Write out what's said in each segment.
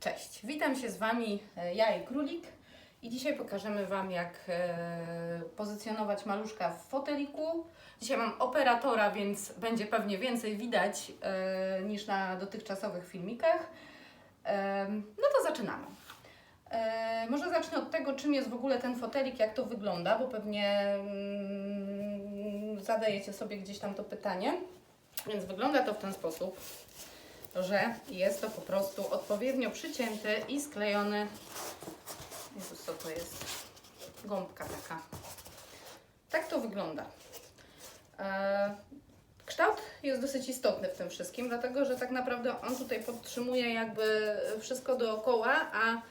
Cześć, witam się z Wami, e, ja i Królik i dzisiaj pokażemy Wam jak e, pozycjonować maluszka w foteliku. Dzisiaj mam operatora, więc będzie pewnie więcej widać e, niż na dotychczasowych filmikach. No to zaczynamy. Może zacznę od tego, czym jest w ogóle ten fotelik, jak to wygląda, bo pewnie mm, zadajecie sobie gdzieś tam to pytanie. Więc wygląda to w ten sposób że jest to po prostu odpowiednio przycięty i sklejony. Jezus, co to jest? Gąbka taka. Tak to wygląda. E, Kształt jest dosyć istotny w tym wszystkim, dlatego że tak naprawdę on tutaj podtrzymuje jakby wszystko dookoła, a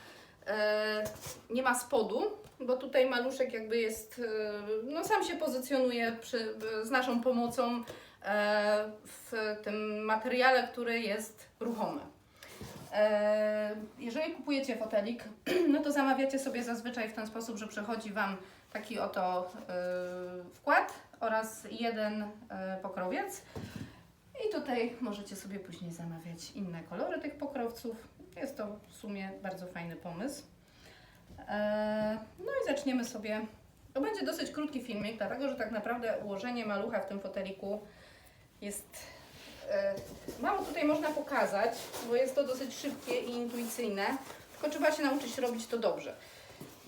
e, nie ma spodu, bo tutaj maluszek jakby jest, e, no sam się pozycjonuje przy, z naszą pomocą w tym materiale, który jest ruchomy. E, Jeżeli kupujecie fotelik, no to zamawiacie sobie zazwyczaj w ten sposób, że przychodzi Wam taki oto e, wkład oraz jeden e, pokrowiec. I tutaj możecie sobie później zamawiać inne kolory tych pokrowców. Jest to w sumie bardzo fajny pomysł. E, No i zaczniemy sobie. To będzie dosyć krótki filmik, dlatego że tak naprawdę ułożenie malucha w tym foteliku jest e, mało tutaj można pokazać, bo jest to dosyć szybkie i intuicyjne, tylko trzeba się nauczyć robić to dobrze.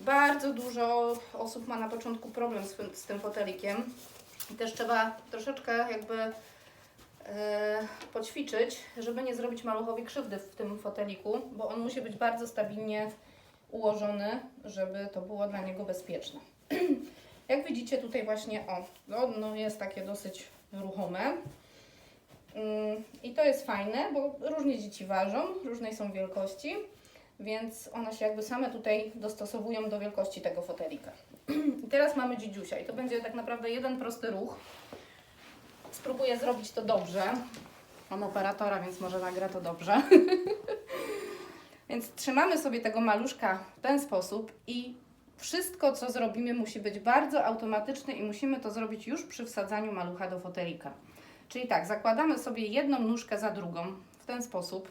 Bardzo dużo osób ma na początku problem z, z tym fotelikiem i też trzeba troszeczkę jakby e, poćwiczyć, żeby nie zrobić maluchowi krzywdy w tym foteliku, bo on musi być bardzo stabilnie ułożony, żeby to było dla niego bezpieczne. Jak widzicie tutaj właśnie, o, no, no jest takie dosyć ruchome. Mm, I to jest fajne, bo różnie dzieci ważą, różnej są wielkości, więc one się jakby same tutaj dostosowują do wielkości tego fotelika. I teraz mamy dzidziusia i to będzie tak naprawdę jeden prosty ruch. Spróbuję zrobić to dobrze. Mam operatora, więc może nagra to dobrze. więc trzymamy sobie tego maluszka w ten sposób i wszystko, co zrobimy, musi być bardzo automatyczne i musimy to zrobić już przy wsadzaniu malucha do fotelika. Czyli tak, zakładamy sobie jedną nóżkę za drugą w ten sposób.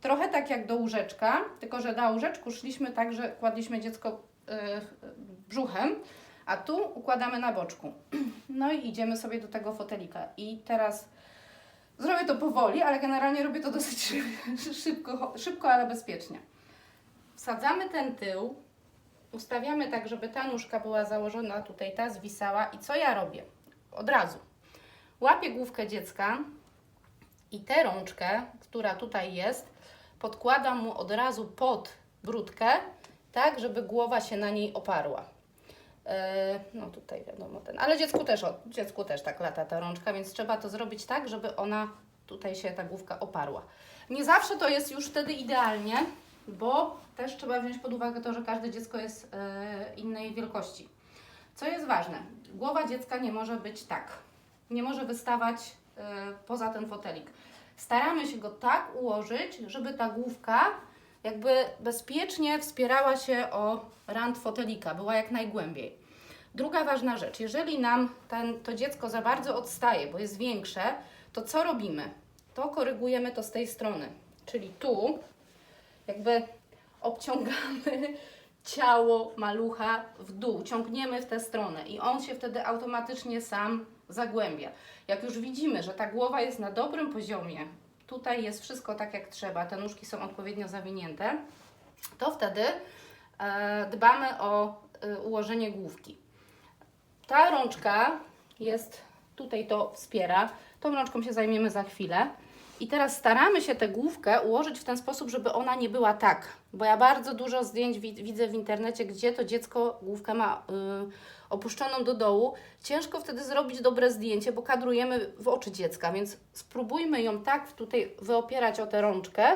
Trochę tak jak do łóżeczka, tylko że na łóżeczku szliśmy tak, że kładliśmy dziecko yy, brzuchem, a tu układamy na boczku. No i idziemy sobie do tego fotelika. I teraz zrobię to powoli, ale generalnie robię to dosyć szyb- szybko, szybko ale bezpiecznie. Wsadzamy ten tył, ustawiamy tak, żeby ta nóżka była założona, tutaj ta zwisała. I co ja robię? Od razu łapię główkę dziecka i tę rączkę, która tutaj jest, podkładam mu od razu pod brudkę, tak, żeby głowa się na niej oparła. Yy, No tutaj wiadomo ten, ale dziecku też, dziecku też tak lata ta rączka, więc trzeba to zrobić tak, żeby ona tutaj się ta główka oparła. Nie zawsze to jest już wtedy idealnie, bo też trzeba wziąć pod uwagę to, że każde dziecko jest yy, innej wielkości. Co jest ważne, głowa dziecka nie może być tak, nie może wystawać y, poza ten fotelik. Staramy się go tak ułożyć, żeby ta główka jakby bezpiecznie wspierała się o rand fotelika, była jak najgłębiej. Druga ważna rzecz, jeżeli nam ten, to dziecko za bardzo odstaje, bo jest większe, to co robimy? To korygujemy to z tej strony, czyli tu jakby obciągamy ciało malucha w dół, ciągniemy w tę stronę i on się wtedy automatycznie sam zagłębia. Jak już widzimy, że ta głowa jest na dobrym poziomie, tutaj jest wszystko tak jak trzeba, te nóżki są odpowiednio zawinięte, to wtedy e, dbamy o e, ułożenie główki. Ta rączka jest, tutaj to wspiera, tą rączką się zajmiemy za chwilę. I teraz staramy się tę główkę ułożyć w ten sposób, żeby ona nie była tak. Bo ja bardzo dużo zdjęć wi- widzę w internecie, gdzie to dziecko główkę ma y, opuszczoną do dołu. Ciężko wtedy zrobić dobre zdjęcie, bo kadrujemy w oczy dziecka, więc spróbujmy ją tak tutaj wyopierać o tę rączkę,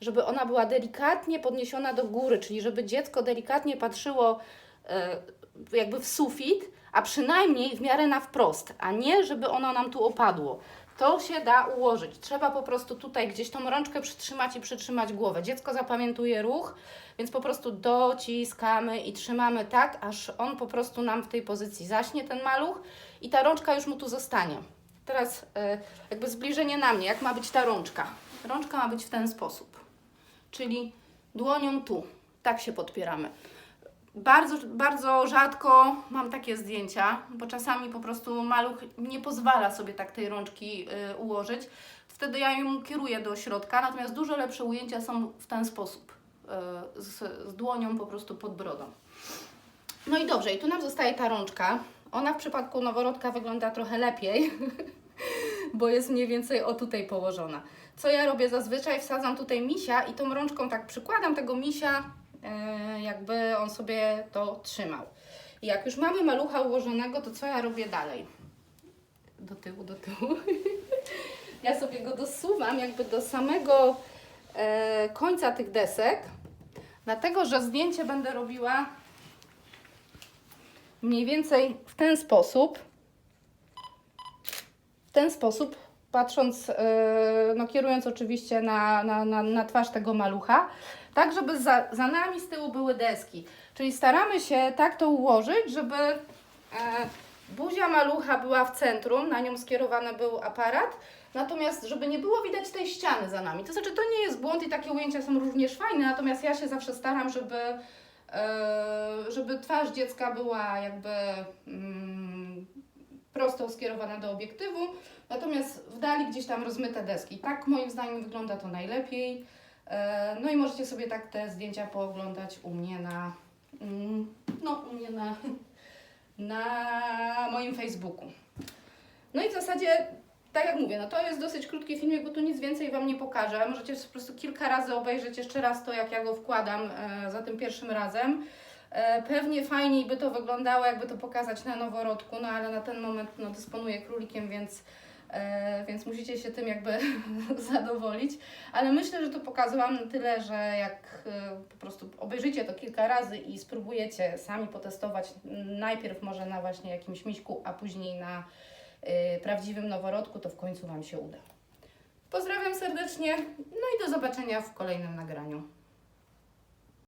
żeby ona była delikatnie podniesiona do góry, czyli żeby dziecko delikatnie patrzyło y, jakby w sufit, a przynajmniej w miarę na wprost, a nie żeby ono nam tu opadło. To się da ułożyć. Trzeba po prostu tutaj gdzieś tą rączkę przytrzymać i przytrzymać głowę. Dziecko zapamiętuje ruch, więc po prostu dociskamy i trzymamy tak, aż on po prostu nam w tej pozycji zaśnie, ten maluch, i ta rączka już mu tu zostanie. Teraz e, jakby zbliżenie na mnie, jak ma być ta rączka. Rączka ma być w ten sposób. Czyli dłonią tu. Tak się podpieramy. Bardzo, bardzo rzadko mam takie zdjęcia, bo czasami po prostu maluch nie pozwala sobie tak tej rączki y, ułożyć. Wtedy ja ją kieruję do środka, natomiast dużo lepsze ujęcia są w ten sposób, y, z, z dłonią po prostu pod brodą. No i dobrze, i tu nam zostaje ta rączka. Ona w przypadku noworodka wygląda trochę lepiej, bo jest mniej więcej o tutaj położona. Co ja robię zazwyczaj? Wsadzam tutaj misia i tą rączką tak przykładam tego misia, jakby on sobie to trzymał. I jak już mamy malucha ułożonego, to co ja robię dalej? Do tyłu, do tyłu. ja sobie go dosuwam jakby do samego e, końca tych desek, dlatego że zdjęcie będę robiła mniej więcej w ten sposób. W ten sposób, patrząc, yy, no kierując oczywiście na, na, na, na twarz tego malucha, tak żeby za, za nami z tyłu były deski. Czyli staramy się tak to ułożyć, żeby e, buzia malucha była w centrum, na nią skierowany był aparat, natomiast żeby nie było widać tej ściany za nami. To znaczy, to nie jest błąd i takie ujęcia są również fajne, natomiast ja się zawsze staram, żeby e, żeby twarz dziecka była jakby mm, prosto skierowana do obiektywu, natomiast w dali gdzieś tam rozmyte deski. Tak moim zdaniem wygląda to najlepiej. E, No i możecie sobie tak te zdjęcia pooglądać u mnie na, mm, no u mnie na, na moim Facebooku. No i w zasadzie, tak jak mówię, no to jest dosyć krótki filmik, bo tu nic więcej Wam nie pokażę. Możecie po prostu kilka razy obejrzeć jeszcze raz to, jak ja go wkładam e, za tym pierwszym razem. E, pewnie fajniej by to wyglądało, jakby to pokazać na noworodku, no ale na ten moment no, dysponuję królikiem, więc, więc musicie się tym jakby zadowolić. Ale myślę, że to pokazałam na tyle, że jak e, po prostu obejrzycie to kilka razy i spróbujecie sami potestować, najpierw może na właśnie jakimś miśku, a później na y, prawdziwym noworodku, to w końcu Wam się uda. Pozdrawiam serdecznie, no i do zobaczenia w kolejnym nagraniu.